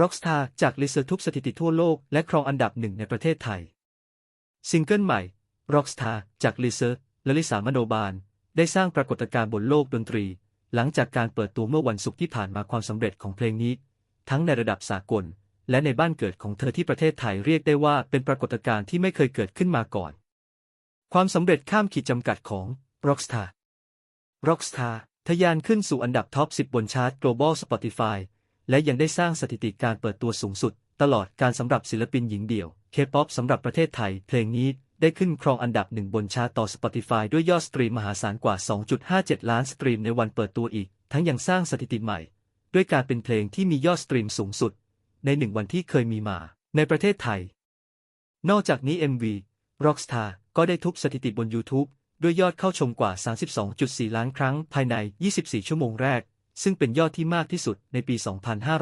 Rockstar จากลิเซอร์ทุบสถิติทั่วโลกและครองอันดับหนึ่งในประเทศไทย ซิงเกิลใหม่ Rockstar จากลิเซอร์และลิสามโนบาล ได้สร้างปรากฏการณ์บนโลกดนตรี หลังจากการเปิดตัวเมื่อวันศุกร์ที่ผ่านมาความสำเร็จของเพลงนี้ ทั้งในระดับสากล และในบ้านเกิดของเธอที่ประเทศไทยเรียกได้ว่าเป็นปรากฏการณ์ที่ไม่เคยเกิดขึ้นมาก่อน ความสำเร็จข้ามขีดจำกัดของ Rockstar Rockstar ทะยานขึ้นสู่อันดับท็อป 10 บนชาร์ต Global Spotify และยังได้สร้างสถิติการเปิดตัวสูงสุด ตลอดการสำหรับศิลปินหญิงเดี่ยว K-POP สำหรับประเทศไทย เพลงนี้ได้ขึ้นครองอันดับหนึ่งบนชาร์ตต่อ Spotify ด้วยยอดสตรีมมหาศาลกว่า 2.57 ล้านสตรีมในวันเปิดตัวอีก ทั้งยังสร้างสถิติใหม่ ด้วยการเป็นเพลงที่มียอดสตรีมสูงสุด ในหนึ่งวันที่เคยมีมา ในประเทศไทย นอกจากนี้ MV Rockstar ก็ได้ทุบสถิติบน YouTube ด้วยยอดเข้าชมกว่า 32.4 ล้านครั้งภายใน 24 ชั่วโมงแรก ซึ่งเป็นยอดที่มากที่สุดในปี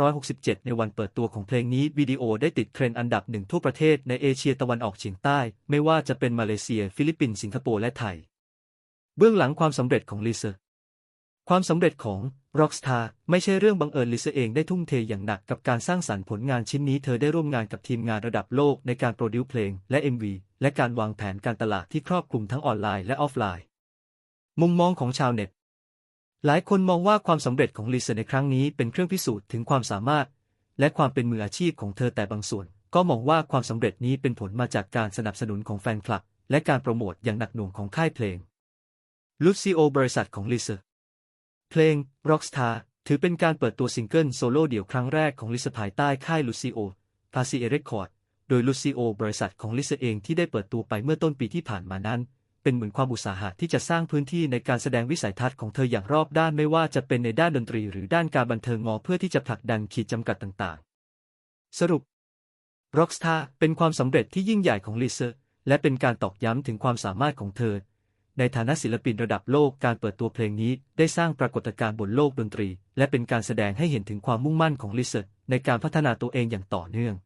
2567 ในวันเปิดตัวของเพลงนี้วิดีโอได้ติดเทรนด์อันดับหนึ่งทั่วประเทศในเอเชียตะวันออกเฉียงใต้ ไม่ว่าจะเป็นมาเลเซีย ฟิลิปปินส์สิงคโปร์และไทย เบื้องหลังความสำเร็จของลิซอร์ความสำเร็จของ Rockstar ไม่ใช่เรื่องบังเอิญลิซอร์เองได้ทุ่มเทอย่างหนักกับการสร้างสรรค์ผลงานชิ้นนี้เธอได้ร่วมงานกับทีมงานระดับโลกในการโปรดิวเพลง และ MV และการวางแผนการตลาดที่ครอบคลุมทั้งออนไลน์และออฟไลน์ มุมมองของชาวเน็ต หลายคนมองว่าความสำเร็จของลิเซในครั้งนี้เป็นเครื่องพิสูจน์ถึงความสามารถ และความเป็นมืออาชีพของเธอแต่บางส่วน ก็มองว่าความสำเร็จนี้เป็นผลมาจากการสนับสนุนของแฟนคลับ และการโปรโมทอย่างหนักหน่วงของค่ายเพลงลูซิโอบริษัทของลิเซเพลง Rockstar ถือเป็นการเปิดตัวซิงเกิลโซโล่เดี่ยวครั้งแรกของลิซภายใต้ค่ายลูซิโอพาซีเอเรคคอร์ดโดยลูซิโอบริษัทของลิซเองที่ได้เปิดตัวไปเมื่อต้นปีที่ผ่านมานั้น เป็นเหมือนความอุตสาหะที่จะสร้างพื้นที่ในการแสดงวิสัยทัศน์ของเธออย่างรอบด้านไม่ว่าจะเป็นในด้านดนตรีหรือด้านการบันเทิงงอเพื่อที่จะผลักดันขีดจำกัดต่างๆ สรุป Rockstar เป็นความสำเร็จที่ยิ่งใหญ่ของลิซและเป็นการตอกย้ำถึงความสามารถของเธอ ในฐานะศิลปินระดับโลกการเปิดตัวเพลงนี้ได้สร้างปรากฏการณ์บนโลกดนตรี และเป็นการแสดงให้เห็นถึงความมุ่งมั่นของลิซในการพัฒนาตัวเองอย่างต่อเนื่อง